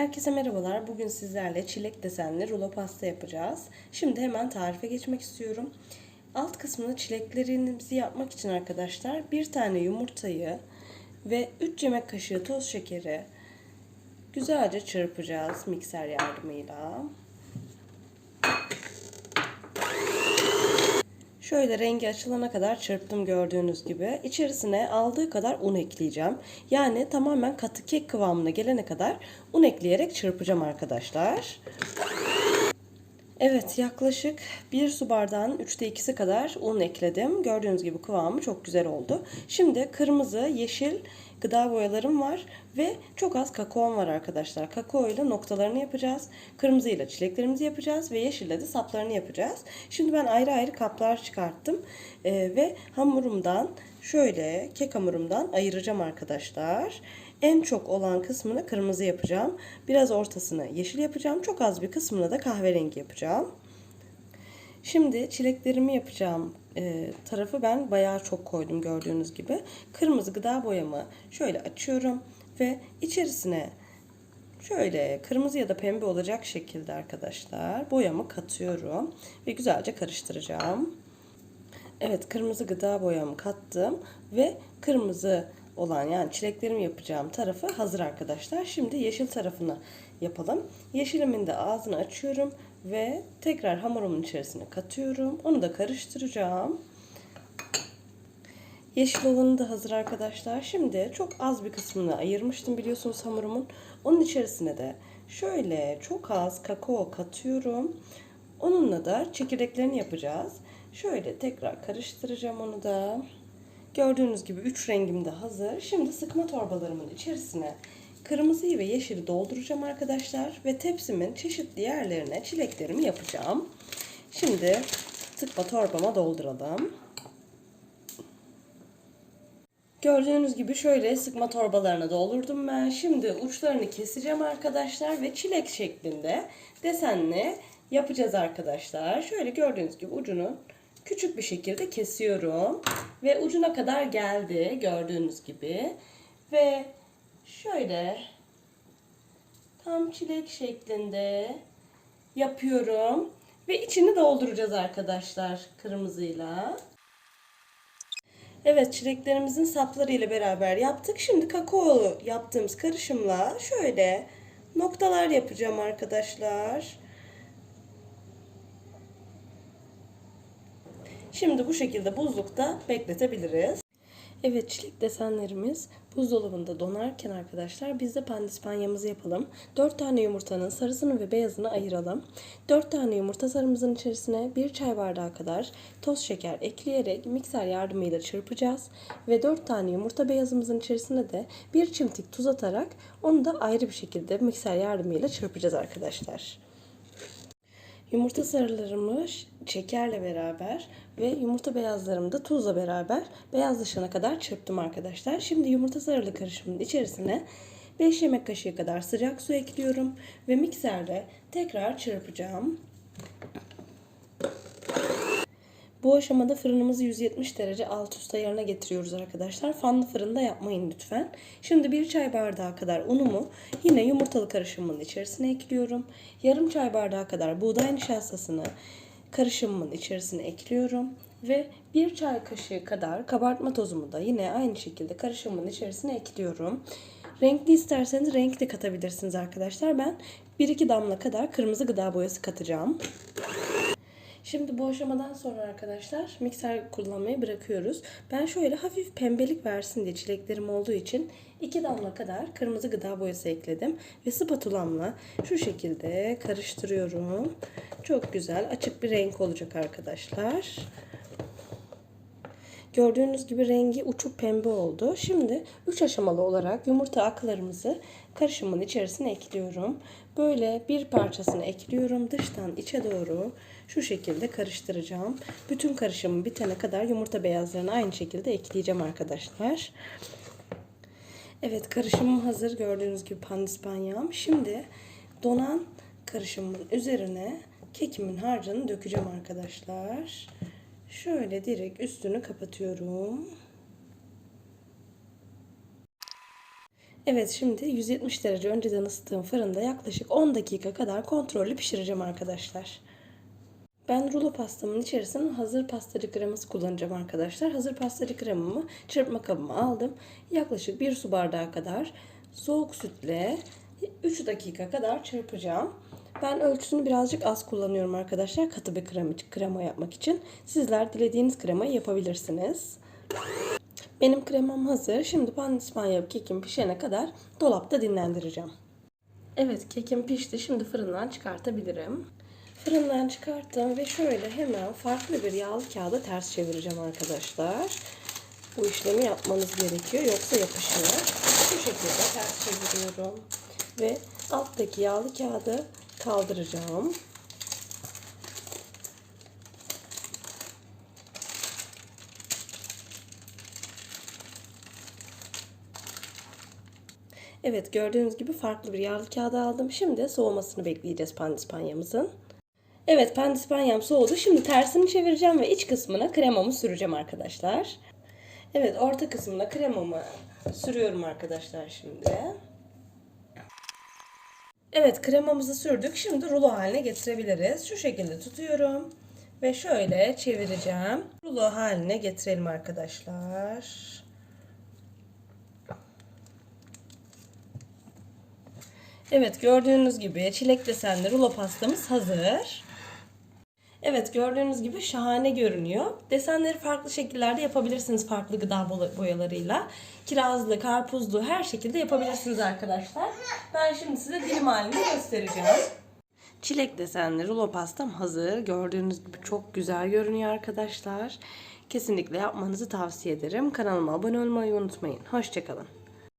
Herkese merhabalar. Bugün sizlerle çilek desenli rulo pasta yapacağız. Şimdi hemen tarife geçmek istiyorum. Alt kısmını çileklerimizi yapmak için arkadaşlar bir tane yumurtayı ve 3 yemek kaşığı toz şekeri güzelce çırpacağız mikser yardımıyla. Şöyle rengi açılana kadar çırptım gördüğünüz gibi. İçerisine aldığı kadar un ekleyeceğim. Yani tamamen katı kek kıvamına gelene kadar un ekleyerek çırpacağım arkadaşlar. Evet yaklaşık 1 su bardağının 3'te 2'si kadar un ekledim. Gördüğünüz gibi kıvamı çok güzel oldu. Şimdi kırmızı, yeşil gıda boyalarım var ve çok az kakaom var arkadaşlar. Kakao ile noktalarını yapacağız. Kırmızı ile çileklerimizi yapacağız ve yeşille de saplarını yapacağız. Şimdi ben ayrı ayrı kaplar çıkarttım ee, ve hamurumdan şöyle kek hamurumdan ayıracağım arkadaşlar. En çok olan kısmını kırmızı yapacağım. Biraz ortasını yeşil yapacağım. Çok az bir kısmını da kahverengi yapacağım. Şimdi çileklerimi yapacağım e, tarafı ben bayağı çok koydum gördüğünüz gibi. Kırmızı gıda boyamı şöyle açıyorum ve içerisine şöyle kırmızı ya da pembe olacak şekilde arkadaşlar boyamı katıyorum ve güzelce karıştıracağım. Evet kırmızı gıda boyamı kattım ve kırmızı olan yani çileklerimi yapacağım tarafı hazır arkadaşlar. Şimdi yeşil tarafını yapalım. Yeşilimin de ağzını açıyorum ve tekrar hamurumun içerisine katıyorum. Onu da karıştıracağım. Yeşil olanı da hazır arkadaşlar. Şimdi çok az bir kısmını ayırmıştım biliyorsunuz hamurumun. Onun içerisine de şöyle çok az kakao katıyorum. Onunla da çekirdeklerini yapacağız. Şöyle tekrar karıştıracağım onu da. Gördüğünüz gibi 3 rengim de hazır. Şimdi sıkma torbalarımın içerisine kırmızıyı ve yeşili dolduracağım arkadaşlar. Ve tepsimin çeşitli yerlerine çileklerimi yapacağım. Şimdi sıkma torbama dolduralım. Gördüğünüz gibi şöyle sıkma torbalarına doldurdum ben. Şimdi uçlarını keseceğim arkadaşlar ve çilek şeklinde desenli yapacağız arkadaşlar. Şöyle gördüğünüz gibi ucunu küçük bir şekilde kesiyorum. Ve ucuna kadar geldi gördüğünüz gibi. Ve şöyle tam çilek şeklinde yapıyorum. Ve içini dolduracağız arkadaşlar kırmızıyla. Evet çileklerimizin sapları ile beraber yaptık. Şimdi kakao yaptığımız karışımla şöyle noktalar yapacağım arkadaşlar. Şimdi bu şekilde buzlukta bekletebiliriz. Evet çilek desenlerimiz buzdolabında donarken arkadaşlar biz de pandispanyamızı yapalım. 4 tane yumurtanın sarısını ve beyazını ayıralım. 4 tane yumurta sarımızın içerisine 1 çay bardağı kadar toz şeker ekleyerek mikser yardımıyla çırpacağız. Ve 4 tane yumurta beyazımızın içerisine de 1 çimdik tuz atarak onu da ayrı bir şekilde mikser yardımıyla çırpacağız arkadaşlar. Yumurta sarılarımı şekerle beraber ve yumurta beyazlarımı da tuzla beraber beyazlaşana kadar çırptım arkadaşlar. Şimdi yumurta sarılı karışımın içerisine 5 yemek kaşığı kadar sıcak su ekliyorum ve mikserle tekrar çırpacağım. Bu aşamada fırınımızı 170 derece alt üst ayarına getiriyoruz arkadaşlar. Fanlı fırında yapmayın lütfen. Şimdi bir çay bardağı kadar unumu yine yumurtalı karışımın içerisine ekliyorum. Yarım çay bardağı kadar buğday nişastasını karışımımın içerisine ekliyorum. Ve bir çay kaşığı kadar kabartma tozumu da yine aynı şekilde karışımın içerisine ekliyorum. Renkli isterseniz renk de katabilirsiniz arkadaşlar. Ben 1-2 damla kadar kırmızı gıda boyası katacağım. Şimdi bu aşamadan sonra arkadaşlar mikser kullanmayı bırakıyoruz. Ben şöyle hafif pembelik versin diye çileklerim olduğu için 2 damla kadar kırmızı gıda boyası ekledim. Ve spatulamla şu şekilde karıştırıyorum. Çok güzel açık bir renk olacak arkadaşlar. Gördüğünüz gibi rengi uçuk pembe oldu. Şimdi 3 aşamalı olarak yumurta aklarımızı karışımın içerisine ekliyorum. Böyle bir parçasını ekliyorum. Dıştan içe doğru şu şekilde karıştıracağım. Bütün karışımı bitene kadar yumurta beyazlarını aynı şekilde ekleyeceğim arkadaşlar. Evet karışımım hazır. Gördüğünüz gibi pandispanyam. Şimdi donan karışımın üzerine kekimin harcını dökeceğim arkadaşlar. Şöyle direkt üstünü kapatıyorum. Evet şimdi 170 derece önceden ısıttığım fırında yaklaşık 10 dakika kadar kontrollü pişireceğim arkadaşlar. Ben rulo pastamın içerisine hazır pastacı kreması kullanacağım arkadaşlar. Hazır pastacı kremamı çırpma kabıma aldım. Yaklaşık 1 su bardağı kadar soğuk sütle 3 dakika kadar çırpacağım. Ben ölçüsünü birazcık az kullanıyorum arkadaşlar. Katı bir krema, krema yapmak için. Sizler dilediğiniz kremayı yapabilirsiniz. Benim kremam hazır. Şimdi pandispanya kekim pişene kadar dolapta dinlendireceğim. Evet kekim pişti. Şimdi fırından çıkartabilirim. Fırından çıkarttım ve şöyle hemen farklı bir yağlı kağıda ters çevireceğim arkadaşlar. Bu işlemi yapmanız gerekiyor yoksa yapışır. Bu şekilde ters çeviriyorum. Ve alttaki yağlı kağıdı kaldıracağım. Evet gördüğünüz gibi farklı bir yağlı kağıda aldım. Şimdi soğumasını bekleyeceğiz pandispanyamızın. Evet pandispanyam soğudu. Şimdi tersini çevireceğim ve iç kısmına kremamı süreceğim arkadaşlar. Evet orta kısmına kremamı sürüyorum arkadaşlar şimdi. Evet kremamızı sürdük. Şimdi rulo haline getirebiliriz. Şu şekilde tutuyorum. Ve şöyle çevireceğim. Rulo haline getirelim arkadaşlar. Evet gördüğünüz gibi çilek desenli rulo pastamız hazır. Evet gördüğünüz gibi şahane görünüyor. Desenleri farklı şekillerde yapabilirsiniz farklı gıda boyalarıyla. Kirazlı, karpuzlu her şekilde yapabilirsiniz arkadaşlar. Ben şimdi size dilim halini göstereceğim. Çilek desenli rulo pastam hazır. Gördüğünüz gibi çok güzel görünüyor arkadaşlar. Kesinlikle yapmanızı tavsiye ederim. Kanalıma abone olmayı unutmayın. Hoşçakalın.